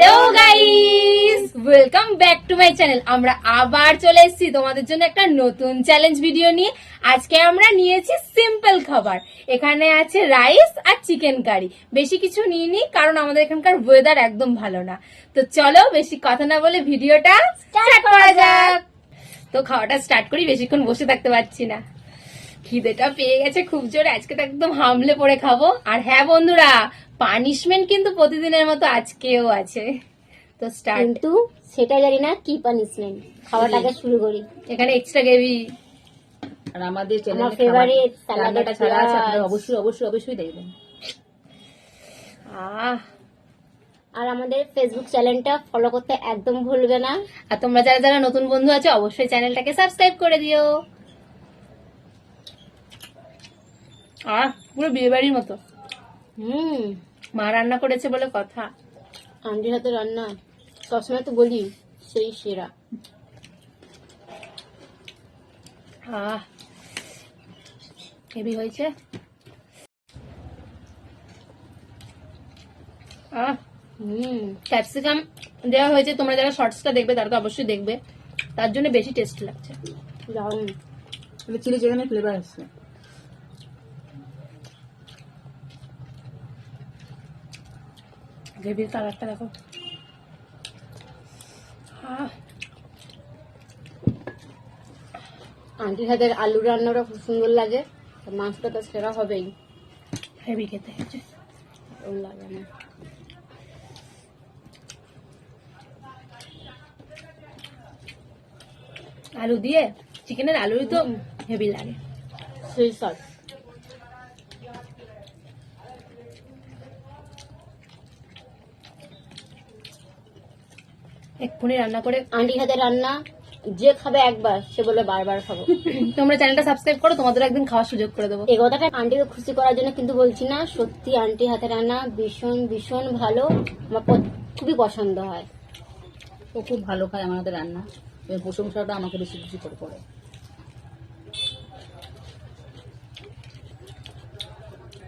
Hello guys welcome back to my channel আমরা আবার চলে এসেছি তোমাদের জন্য একটা নতুন চ্যালেঞ্জ ভিডিও নিয়ে। আজকে আমরা নিয়েছি সিম্পল খাবার। এখানে আছে রাইস আর চিকেন কারি বেশি কিছু নিইনি কারণ আমাদের এখানকার ওয়েদার একদম ভালো না। তো চলো বেশি কথা না বলে ভিডিওটা স্টার্ট করা যাক। তো খাওয়াটা স্টার্ট করি বেশিক্ষণ বসে থাকতে পারছি না। খিদেটা পেয়ে গেছে খুব জোরে। আজকে তো একদম হামলে পড়ে খাব। আর হ্যাঁ বন্ধুরা পানিশমেন্ট কিন্তু প্রতিদিনের মতো আজকেও আছে। তো স্টার্ট কিন্তু সেটা জানি না কি পানিশমেন্ট খাওয়াটাকে শুরু করি। এখানে এক্সট্রা গ্রেভি আর আমাদের চ্যানেলে salad রান্নাটা ছাড়া আছে আপনারা অবশ্যই অবশ্যই অবশ্যই দেখবেন। আহ। আর আমাদের ফেসবুক চ্যানেলটা ফলো করতে একদম ভুলবে না। আর তোমরা যারা যারা নতুন বন্ধু আছে অবশ্যই চ্যানেলটাকে সাবস্ক্রাইব করে দিও। আহ পুরো বিয়ে বাড়ির মতো। হুম। মা রান্না করেছে বলে কথা। আন্টির হাতে রান্না সবসময় তো বলি সেই সেরা। আহ হেভি হয়েছে। আহ হুম। ক্যাপসিকাম দেওয়া হয়েছে তোমরা যারা শর্টসটা দেখবে তারা তো অবশ্যই দেখবে। তার জন্য বেশি টেস্ট লাগছে। দারুণ। চিলি চিকেনের ফ্লেভার আসছে। গ্রেভির কালারটা দেখো। আন্টির হাতের আলু রান্নাটা খুব সুন্দর লাগে মাছটা তো সেরা হবেই। হেভি খেতে হয়েছে লাগে না। আলু দিয়ে চিকেনের আলুই তো হেভি লাগে। সেই সব এক্ষুনি রান্না করে আন্টির হাতে রান্না যে খাবে একবার সে বলে বারবার খাব। তোমরা চ্যানেলটা সাবস্ক্রাইব করো তোমাদের একদিন খাওয়ার সুযোগ করে দেবো। এই কথাটা আন্টিকে খুশি করার জন্য কিন্তু বলছি না সত্যি আন্টি হাতে রান্না ভীষণ ভীষণ ভালো। আমার খুবই পছন্দ হয়। ও খুব ভালো খায় আমাদের রান্না। এর প্রশংসাটা আমাকে বেশি বেশি করে করে।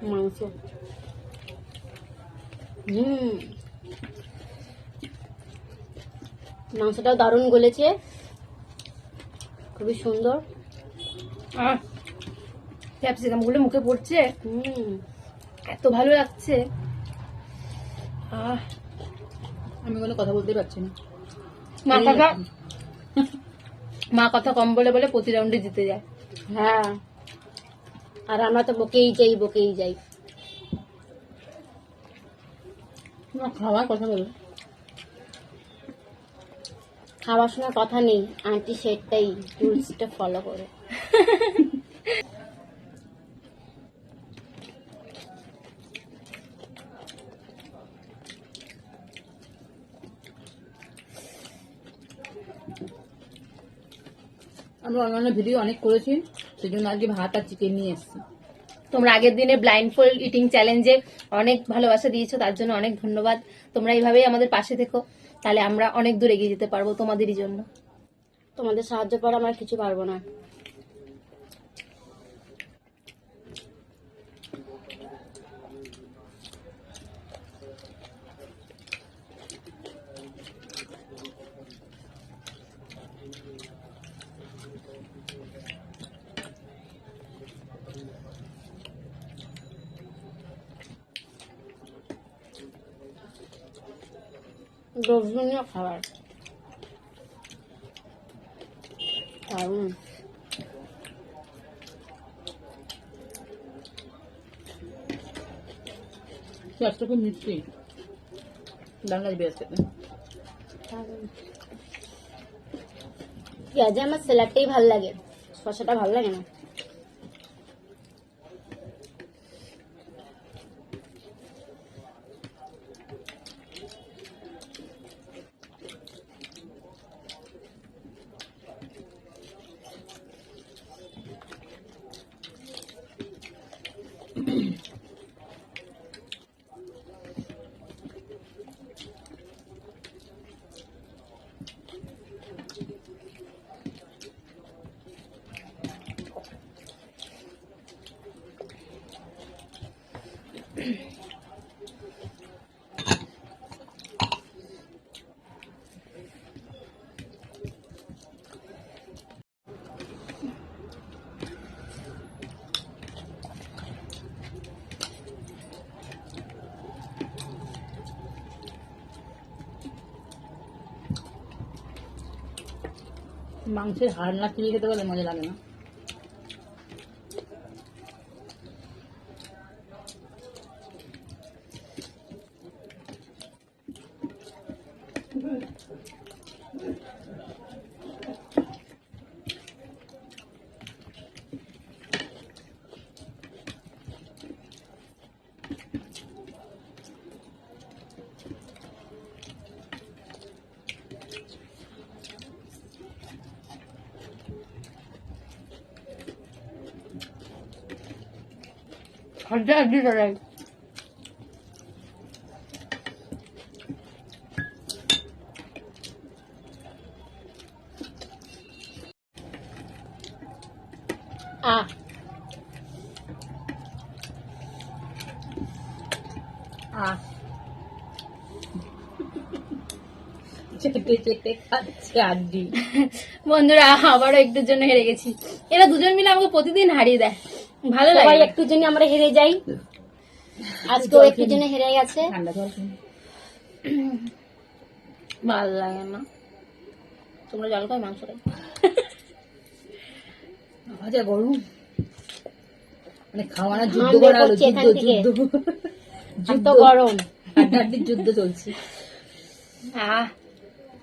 মাংস। হুম। মাংসটাও দারুণ গলেছে। খুবই সুন্দর। আহ ক্যাপসিকামগুলো মুখে পড়ছে। হুম। এত ভালো লাগছে। আহ আমি কোনো কথা বলতে পারছি না। মা কথা মা কথা কম বলে বলে প্রতি রাউন্ডে জিতে যায়। হ্যাঁ। আর আমরা তো বকেই যাই বকেই যাই। খাওয়ার কথা বলো। খাওয়ার সময় কথা নেই। আন্টি সেটাই রুলসটা ফলো করে। আমরা অন্যান্য ভিডিও অনেক করেছি সেই জন্য আজকে ভাত আর চিকেন নিয়ে এসেছি। তোমরা আগের দিনে ব্লাইন্ড ফোল্ড ইটিং চ্যালেঞ্জে অনেক ভালোবাসা দিয়েছ তার জন্য অনেক ধন্যবাদ। তোমরা এইভাবেই আমাদের পাশে থেকো, তাহলে আমরা অনেক দূর এগিয়ে যেতে পারব তোমাদেরই জন্য। তোমাদের সাহায্য করা আমরা কিছু পারব না। দর্শনীয় খাবার দারুণ পেঁয়াজটা খুব মিষ্টি লাগবে পেঁয়াজ খেতে। পেঁয়াজে আমার স্যালাডটাই ভালো লাগে. শসাটা ভালো লাগে না? মাংসের হাড় না চিড়ে খেতে পারলে মজা লাগে না। আহ চেটে চেটে খাচ্ছে আড্ডি বন্ধুরা আবারও একটুর জন্য হেরে গেছি। এরা দুজন মিলে আমাকে প্রতিদিন হারিয়ে দেয়। ভালো সবাই লাগে। একটু জন্য আমরা হেরে যাই। আজকেও একটু জন্য হেরে গেছে। ঠান্ডা জল খেয়ে। ভালো লাগে না। তোমরা জল খাও মাংস খাই ভাজা গরম। মানে খাওয়ানোর যুদ্ধ করা হলো করছে যুদ্ধ যুদ্ধ। গরম। হাড্ডাহাড্ডির যুদ্ধ চলছে। আহ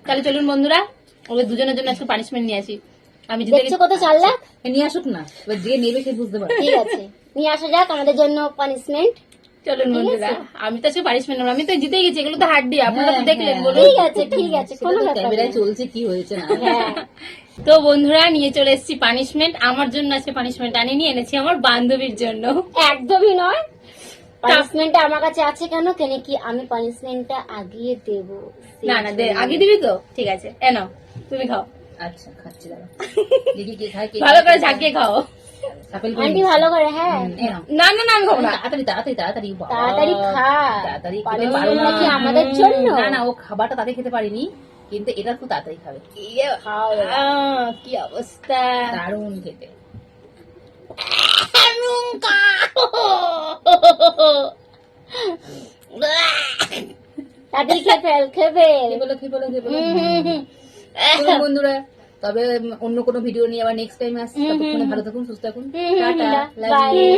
তাহলে চলুন বন্ধুরা ওদের দুজনের জন্য আজকে পানিশমেন্ট নিয়ে আসি। আমি দেখছ কত চার লাখ? নিয়ে আসুক না। এবার যে নেবে সে বুঝতে পারবে। ঠিক আছে। নিয়ে আসা যাক আমাদের জন্য পানিশমেন্ট চলুন বন্ধুরা আমি তো আজকে পানিশমেন্ট নেব আমি তো জিতে গেছি এগুলো তো হাড্ডি আপনারা তো হ্যাঁ, দেখলেন হ্যাঁ। বলুন। ঠিক আছে ঠিক আছে কোনো ব্যাপার চলছে কি হয়েছে না। হ্যাঁ। তো বন্ধুরা নিয়ে চলে এসেছি পানিশমেন্ট আমার জন্য আজকে পানিশমেন্ট আনিনি এনেছি আমার বান্ধবীর জন্য। একদমই নয়। পানিশমেন্টটা আমার কাছে আছে কেন? কেন কি আমি পানিশমেন্টটা আগিয়ে দেব? না না দে আগে দিবি তো? ঠিক আছে এনো তুমি খাও। আচ্ছা খাচ্ছি দাঁড়া দেখি কে খায় কে ভালো করে ঝাঁকিয়ে খাও। আন্টি ভালো করে হ্যাঁ। হুম, এই নাও। না না না আমি খাব না। তাড়াতাড়ি তাড়াতাড়ি তাড়াতাড়ি তাড়াতাড়ি খা। তাড়াতাড়ি খেতে পারো না কি আমাদের জন্য? না না ও খাবারটা তাতে খেতে পারিনি কিন্তু এটা খুব তাড়াতাড়ি খাবে। ইয়ে, খাও কি অবস্থা? দারুণ খেতে। তাড়াতাড়ি খেয়ে ফেল খেবে কি বলো কি বলো কি বলো বন্ধুরা তবে অন্য কোনো ভিডিও নিয়ে আবার নেক্সট টাইম আসছি ততক্ষণে ভালো থাকুন সুস্থ থাকুন টাটা লাভ ইউ।